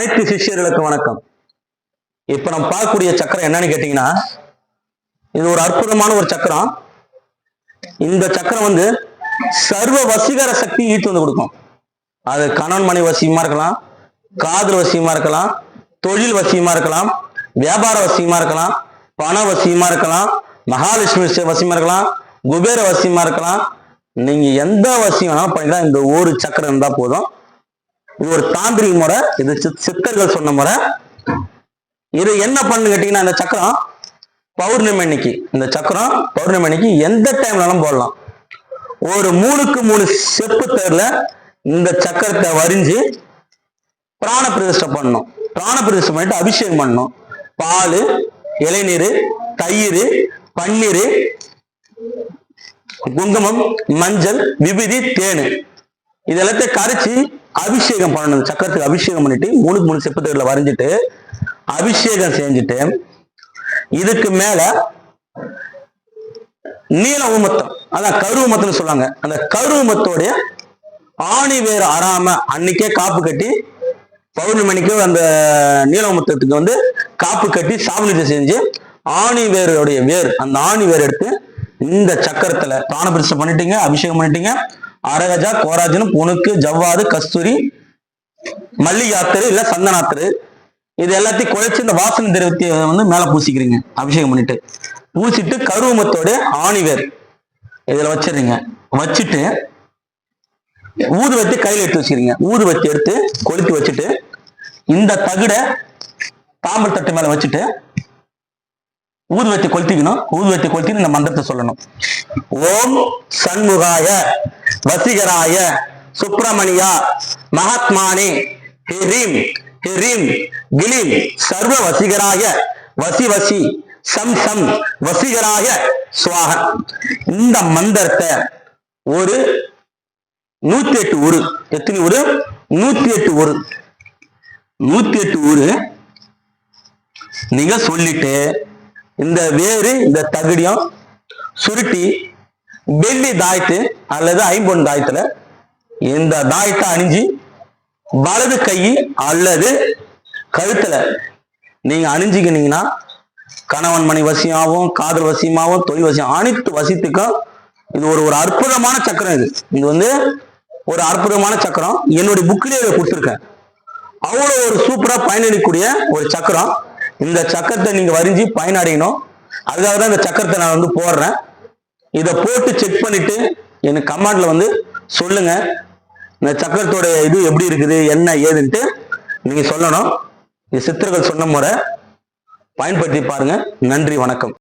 அனைத்து சிஷியர்களுக்கு வணக்கம். இப்ப நம்ம பார்க்கக்கூடிய சக்கரம் என்னன்னு கேட்டீங்கன்னா இது ஒரு அற்புதமான ஒரு சக்கரம். இந்த சக்கரம் வந்து சர்வ வசீகர சக்தி ஈட்டு வந்து கொடுக்கும். அது கணவன் மனை வசியமா இருக்கலாம் காதல் வசியமா இருக்கலாம் தொழில் வசியமா இருக்கலாம் வியாபார வசியமா இருக்கலாம் பண வசியமா இருக்கலாம் மகாலட்சுமி வசியமா இருக்கலாம் குபேர வசியமா இருக்கலாம். நீங்க எந்த வசியம் வேணாலும் பண்ணிக்கலாம். இந்த ஒரு சக்கரம் இருந்தா போதும். இது ஒரு தாந்திரிக முறை இது சித்- சித்தர்கள் சொன்ன முறை. இது என்ன பண்ணு கேட்டீங்கன்னா இந்த சக்கரம் பௌர்ணமி அன்னைக்கு. இந்த சக்கரம் பௌர்ணமி அன்னைக்கு எந்த டைம்னாலும் போடலாம். ஒரு மூணுக்கு மூணு செப்பு தேர்ல இந்த சக்கரத்தை வரிஞ்சு பிராண பிரதிஷ்டை பண்ணணும். பிராண பிரதிஷ்டை பண்ணிட்டு அபிஷேகம் பண்ணணும். பால் இளநீர் தயிர் பன்னீர் குங்குமம் மஞ்சள் விபதி தேனு. இதெல்லாத்தையும் கரைச்சி அபிஷேகம் பண்ணணும். சக்கரத்துக்கு அபிஷேகம் பண்ணிட்டு மூணுக்கு மூணு செப்பு வரைஞ்சிட்டு அபிஷேகம் செஞ்சுட்டு இதுக்கு மேல நீல ஊமத்தம். அதான் கருவுமத்தம்னு சொல்லுவாங்க. அந்த கருவுமத்தோடைய ஆணி வேறு அறாம அன்னைக்கே காப்பு கட்டி பௌர்ணமணிக்கு அந்த நீலமுத்தத்துக்கு வந்து காப்பு கட்டி சாவலிட்டு செஞ்சு ஆணி வேருடைய வேர் அந்த ஆணி வேர் எடுத்து இந்த சக்கரத்துல பிராணபிரசம் பண்ணிட்டீங்க அபிஷேகம் பண்ணிட்டீங்க. அரகஜா கோராஜன் புணுக்கு ஜவ்வாது கஸ்தூரி மல்லிகாத்தரு இல்ல சந்தனாத்தரு. இது எல்லாத்தையும் குழைச்சு இந்த வாசனை திரவத்தை வந்து மேல பூசிக்கிறீங்க. அபிஷேகம் பண்ணிட்டு. பூசிட்டு கருவமத்தோட ஆணிவேர். இதுல வச்சிடுறீங்க. வச்சுட்டு ஊதுவத்தி கையில எடுத்து வச்சுக்கிறீங்க ஊதுவத்தி எடுத்து கொளுத்தி வச்சுட்டு இந்த தகுட தாம்பல் தட்டு மேல வச்சுட்டு ஊதுவத்தி கொளுத்திக்கணும். ஊதுவத்தி கொளுத்தின்னு இந்த மந்திரத்தை சொல்லணும். ஓம் சண்முகாய வசிகராய சுப்பிரமணியா மகாத்மானே ஹிரீம் ஹிரீம் கிலீம் சர்வ வசிகராய வசி வசி சம் சம் வசிகராய சுவாகன் இந்த மந்திரத்தை ஒரு நூத்தி எட்டு ஊரு. எத்தனை ஊரு? நூத்தி எட்டு ஊரு. நூத்தி எட்டு ஊரு. நீங்க சொல்லிட்டு இந்த வேறு இந்த தகுடியம் சுருட்டி வெள்ளி தாயத்து அல்லது ஐம்பொன் தாயத்துல இந்த தாயத்தை அணிஞ்சு வலது கை அல்லது கழுத்துல நீங்க அணிஞ்சுக்கினீங்கன்னா கணவன் மணி வசியமாகவும் காதல் வசியமாகவும் தொழில் வசியம் அனைத்து வசித்துக்கும் இது ஒரு ஒரு அற்புதமான சக்கரம் இது. இது வந்து ஒரு அற்புதமான சக்கரம். என்னுடைய புக்கிலேயே கொடுத்துருக்கேன். அவ்வளோ ஒரு சூப்பராக பயனளிக்கக்கூடிய ஒரு சக்கரம். இந்த சக்கரத்தை நீங்க வரிஞ்சு பயனடையணும். அதுக்காக தான் இந்த சக்கரத்தை நான் வந்து போடுறேன். இதை போட்டு செக் பண்ணிட்டு எனக்கு கமாண்ட்ல வந்து சொல்லுங்க. இந்த சக்கரத்தோட இது எப்படி இருக்குது என்ன ஏதுன்ட்டு நீங்க சொல்லணும். இது சித்தர்கள் சொன்ன முறை. பயன்படுத்தி பாருங்க. நன்றி வணக்கம்.